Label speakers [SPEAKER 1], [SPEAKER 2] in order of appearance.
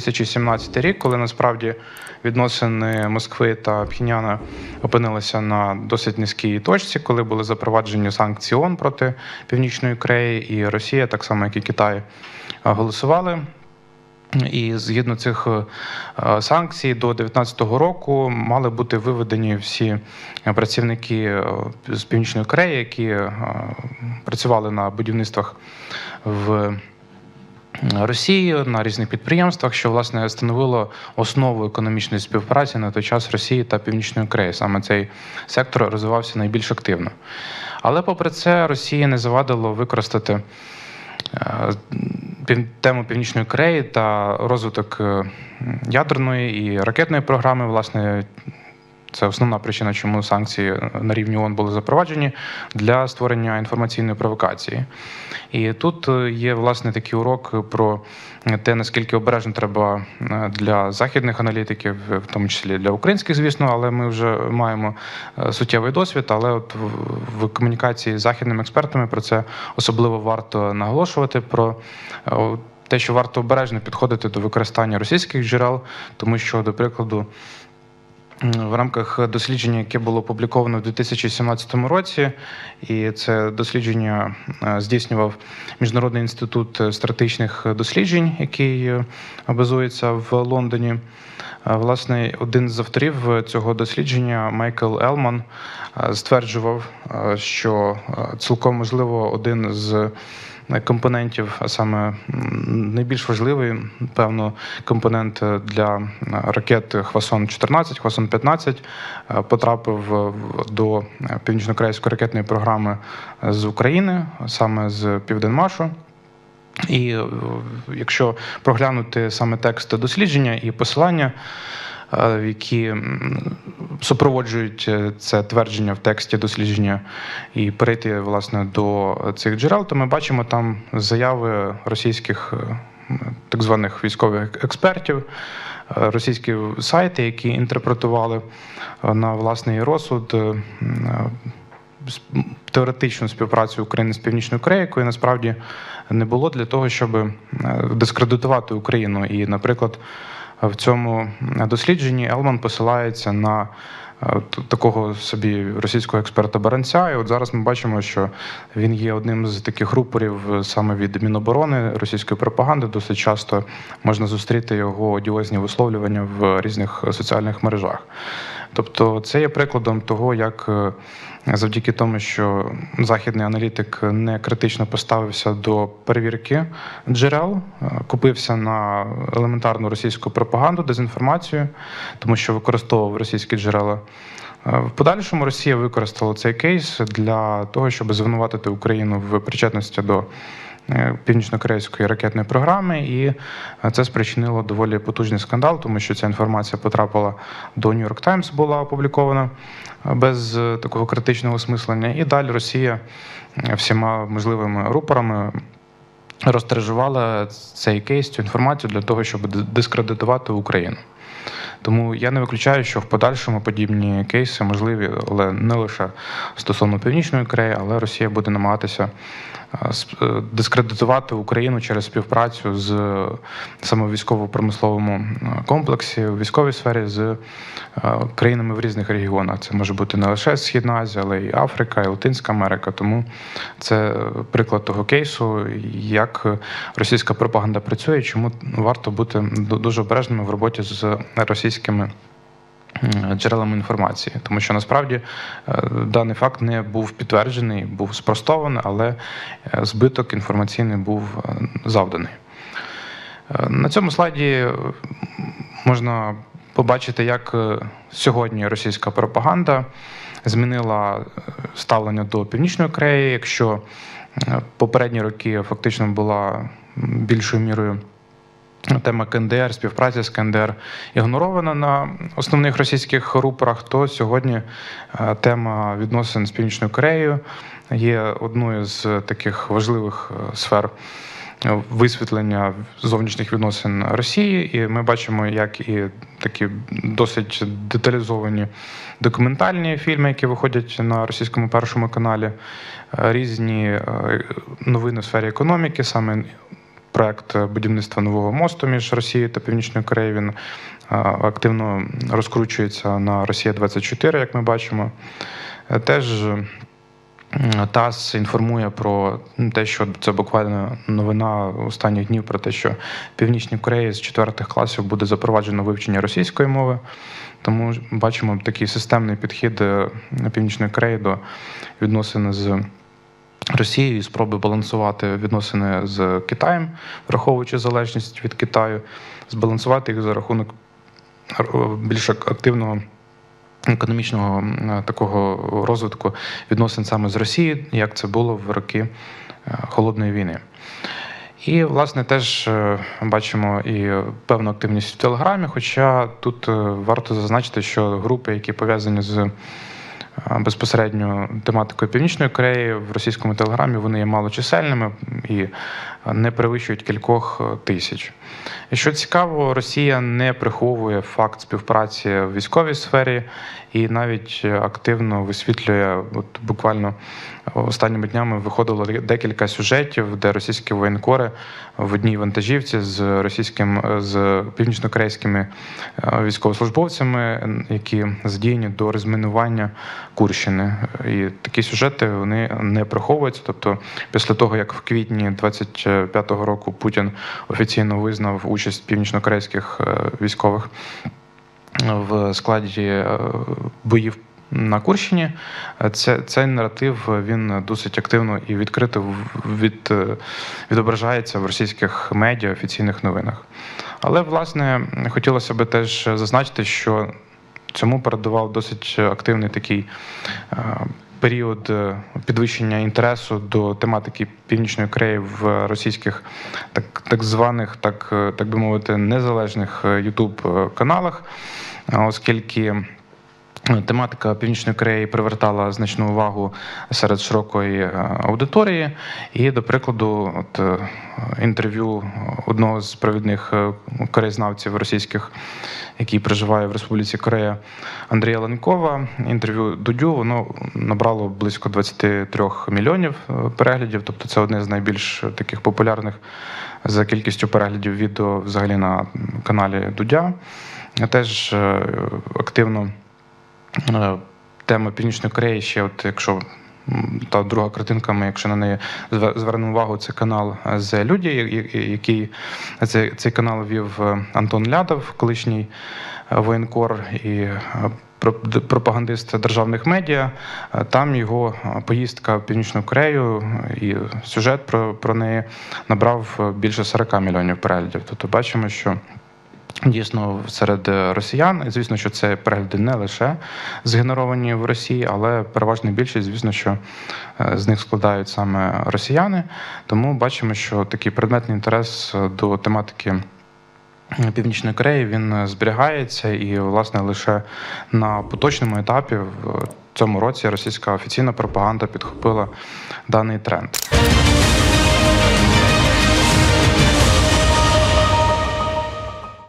[SPEAKER 1] 2017 рік, коли насправді відносини Москви та Пхіняна опинилися на досить низькій точці, коли були запроваджені санкції ООН проти Північної Кореї, і Росія, так само як і Китай, е, голосували. І згідно цих е, санкцій до 2019 року мали бути виведені всі працівники е, з Північної Кореї, які працювали на будівництвах в Росії на різних підприємствах, що власне становило основу економічної співпраці на той час Росії та Північної Кореї. Саме цей сектор розвивався найбільш активно. Але попри це, Росії не завадило використати е, тему Північної Кореї та розвиток е, ядерної і ракетної програми, власне. Це основна причина, чому санкції на рівні ООН були запроваджені для створення інформаційної провокації. І тут е, є власне такий урок про те, наскільки обережно треба е, для західних аналітиків, в тому числі для українських, звісно, але ми вже маємо е, суттєвий досвід. Але от в- комунікації з західними експертами про це особливо варто наголошувати. Про е, те, що варто обережно підходити до використання російських джерел, тому що, до прикладу, в рамках дослідження, яке було опубліковано в 2017 році, і це дослідження е, здійснював Міжнародний інститут стратегічних досліджень, який е, базується в Лондоні. Е, Власне, один з авторів цього дослідження, Майкл Елман, е, стверджував, е, що е, цілком можливо один з компонентів, а саме найбільш важливий, певно, компонент е, для е, ракет Хвасон 14 Хвасон 15 е, потрапив до е, північно-корейської ракетної програми з України, саме з Південмашу. І е, якщо проглянути саме текст дослідження і посилання, е, які супроводжують е, це твердження в тексті дослідження, і перейти власне до цих джерел, то ми бачимо там заяви російських е, так званих військових експертів, е, російські сайти, які інтерпретували на власний розсуд. теоретичну співпрацю України з Північною Кореєю, якої насправді не було для того, щоб дискредитувати Україну. І, наприклад, в цьому дослідженні Елман посилається на е, такого собі російського експерта Баранця. І от зараз ми бачимо, що він є одним з таких рупорів е, саме від Міноборони російської пропаганди. Досить часто можна зустріти його одіозні висловлювання в різних соціальних мережах. Тобто, це є прикладом того, як е, завдяки тому, що західний аналітик не критично поставився до перевірки джерел, е, купився на елементарну російську пропаганду, дезінформацію, тому що використовував російські джерела. Е, В подальшому Росія використала цей кейс для того, щоб звинуватити Україну в причетності до північно-корейської ракетної програми, і е, це спричинило доволі потужний скандал, тому що ця інформація потрапила до York Times, була опублікована е, без е, такого критичного осмислення. І далі Росія е, всіма можливими рупорами розтражувала цей кейс, цю інформацію для того, щоб дискредитувати Україну. Тому я не виключаю, що в подальшому подібні кейси можливі, але не лише стосовно Північної Кореї, але Росія буде намагатися е, е, дискредитувати Україну через співпрацю з е, саме військово-промисловому комплексі, у військовій сфері з країнами в різних регіонах. Це може бути не лише Східна Азія, але й Африка, і Латинська Америка. Тому це приклад того кейсу, як російська пропаганда працює, чому варто бути дуже обережними в роботі з російськими м, джерелами інформації, тому що насправді е, даний факт не був підтверджений, був спростований, але е, збиток інформаційний був е, завданий. На цьому слайді можна побачити, як сьогодні російська пропаганда змінила ставлення до Північної Кореї. Якщо попередні роки фактично була більшою мірою тема КНДР, співпраця з КНДР. Ігнорована на основних російських рупорах, то сьогодні е, тема відносин з Північною Кореєю є одною з таких важливих е, сфер е, висвітлення зовнішніх відносин Росії, і ми бачимо, як і такі досить деталізовані документальні фільми, які виходять на російському першому каналі, різні новини в сфері економіки, саме проект будівництва нового мосту між Росією та Північною Кореєю. Він активно розкручується на Росія 24 як ми бачимо. Е, Теж м, ТАСС інформує про те, що це буквально новина останніх днів про те, що в Північній Кореї з четвертих класів буде запроваджено вивчення російської мови. Тому бачимо такий системний підхід е, Північної Кореї до відносин з Росією і спроби балансувати відносини з Китаєм, враховуючи залежність від Китаю, збалансувати їх за рахунок е, більш активного економічного такого розвитку відносин саме з Росією, як це було в роки е, холодної війни. І, власне, теж е, бачимо і певну активність в Телеграмі. Хоча тут е, варто зазначити, що групи, які пов'язані з е, безпосередньо тематикою Північної Кореї в російському телеграмі, вони є малочисельними і не перевищують кількох е, тисяч. І що цікаво, Росія не приховує факт співпраці в військовій сфері і навіть е, активно висвітлює, от буквально останніми днями виходило декілька сюжетів, де російські воєнкори в одній вантажівці з російським е, з північнокорейськими е, військовослужбовцями, які задіяні до розмінування Курщини. І такі сюжети вони не приховуються. Тобто, після того як в квітні 25-го року Путін офіційно визнав участь північнокорейських е, військових в складі е, боїв на Курщині. Е, Це, цей наратив він досить активно і відкрито від, відображається в російських медіа, офіційних новинах. Але, власне, хотілося би теж зазначити, що цьому передував досить активний такий е, період е, підвищення інтересу до тематики Північної Кореї в російських так, так званих, так, е, так би мовити, незалежних Ютуб каналах, е, оскільки. Тематика Північної Кореї привертала значну увагу серед широкої е, аудиторії. І, до прикладу, от е, інтерв'ю одного з провідних е, кореєзнавців російських, який проживає в Республіці Корея, Андрія Ленкова. Інтерв'ю Дудю воно набрало близько 23 мільйонів переглядів. Тобто, це одне з найбільш таких популярних за кількістю переглядів відео взагалі на каналі Дудя. Теж активно. Е, Тема Північної Кореї ще, от якщо та друга картинка, ми, якщо на неї звернемо увагу, це канал з Люді, який цей, цей канал вів е, Антон Лядов, колишній е, воєнкор і про- пропагандист державних медіа. Там його поїздка в Північну Корею і сюжет про, про неї набрав більше 40 мільйонів переглядів. Тобто бачимо, що Дійсно, серед е, росіян, І, звісно, що це перегляди не лише згенеровані в Росії, але переважна більшість, звісно, що е, з них складають саме росіяни. Тому бачимо, що такий предметний інтерес е, до тематики Північної Кореї він зберігається, і, власне, лише на поточному етапі в цьому році російська офіційна пропаганда підхопила даний тренд.